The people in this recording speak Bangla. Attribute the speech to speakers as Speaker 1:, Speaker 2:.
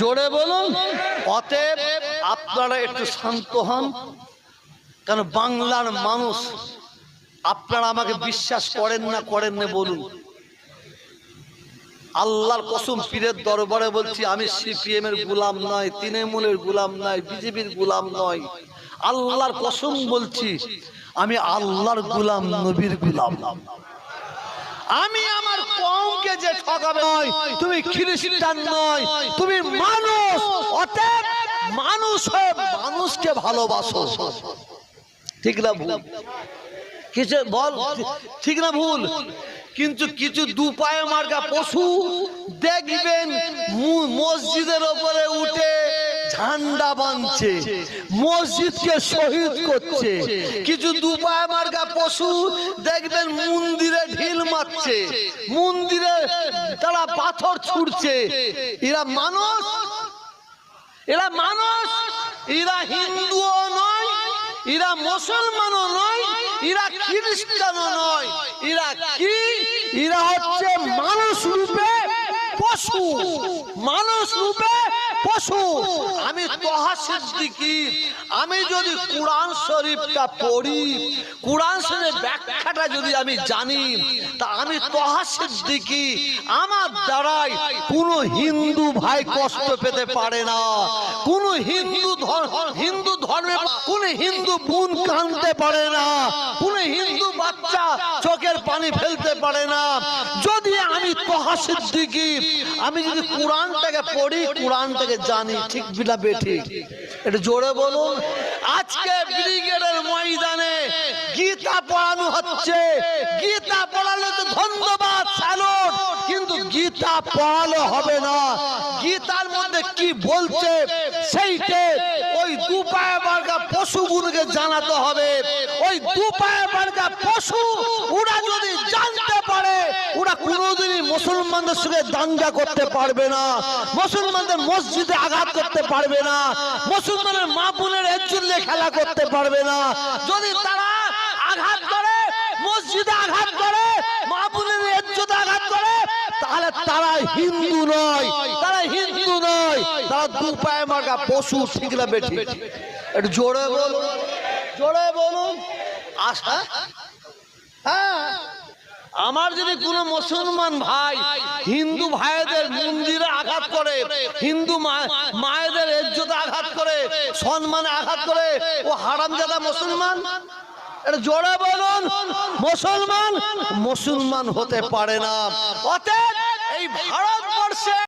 Speaker 1: জোরে বলুন। অতএব আপনারা একটু শান্ত হন, কারণ বাংলার মানুষ, আপনারা আমাকে বিশ্বাস করেন না করেন না বলুন। আল্লাহর কসম পীরের দরবারে বলছি, আমি সিপিএম এর গুলাম নয়, তৃণমূলের গুলাম নয়, বিজেপির গুলাম নয়। আল্লাহর কসম বলছি, আমি আল্লাহর গুলাম, নবীর গুলাম। আমি আমার কমকে ঠকাবে নয়, তুমি খ্রিস্টান নয়, তুমি মানুষ, অতএব মানুষ হয়ে মানুষকে ভালোবাসো। ঠিক না ভুল? কিছু বল? ঠিক না ভুল? কিন্তু কিছু দু পায়ে মার্কা পশু দেখবেন মসজিদের ওপরে উঠে ঝান্ডা বাঁধছে, মসজিদকে শহীদ করছে। কিছু দু পায়ে মার্কা পশু দেখবেন, মন্দিরে ঢিল মারছে মন্দিরে তারা পাথর ছুটছে এরা মানুষ এরা মানুষ, এরা হিন্দুও নয়, এরা মুসলমানও নয়, এরা খ্রিস্টানও নয়। এরা কি? এরা হচ্ছে মানুষ রূপে পশু। মানুষ রূপে পশু। আমি তোহা সিদ্দিকি। আমি যদি কোরআন শরীফটা পড়ি, কোরআন শরীফের ব্যাখ্যাটা যদি আমি জানি, তা আমি তোহা সিদ্দিকি। আমার দ্বারাই কোনো হিন্দু ভাই কষ্ট পেতে পারে না। কোন হিন্দু হিন্দু ধর্মে কোন হিন্দু বোন কানতে পারে না। কোন হিন্দু বাচ্চা চোখের পানি ফেলতে পারে না। যদি আমি তোহা সিদ্দিকি, আমি যদি কোরআনটাকে পড়ি, কোরআনটাকে জানি ঠিক বিনা বেঠিক এটা জোরে বলুন, আজকে ব্রিগেডের ময়দানে গীতা পড়ানো হচ্ছে। গীতা পড়ালে তো ধন্যবাদ, স্যালুট। কিন্তু গীতা পড়ালে হবে না। গীতার মধ্যে কি বলছে, সেইটে ওই দু পায়ে বার্গা পশুগুলোকে জানাতে হবে। ওই দু পায়ে পশু ওরা যদি জানতে পারে ওরা কোনোদিনই মুসলমানদের সঙ্গে দাঙ্গা করতে পারবে না, মুসলমানদের মসজিদে আঘাত করতে পারবে না, মুসলমানের মা বোনের নিয়ে খেলা করতে পারবে না। যদি তারা আঘাত করে, মসজিদে আঘাত করে, মা বোনের এজ্জতে আঘাত করে, তাহলে তারা হিন্দু নয়, তারা হিন্দু নয়, তারা দু পায়ে মার্কা পশু ঠিক না একটু জোরে বলুন জোরে বলুন। আশা হ্যাঁ। আমার যদি কোনো মুসলমান ভাই হিন্দু ভাইদের মন্দিরে আঘাত করে, হিন্দু মায়েদের ইজ্জতে আঘাত করে, সম্মানে আঘাত করে, ও হারাম জাদা মুসলমান? এটা জোরে বলুন, মুসলমান? মুসলমান হতে পারে না। অতএব এই ভারতবর্ষে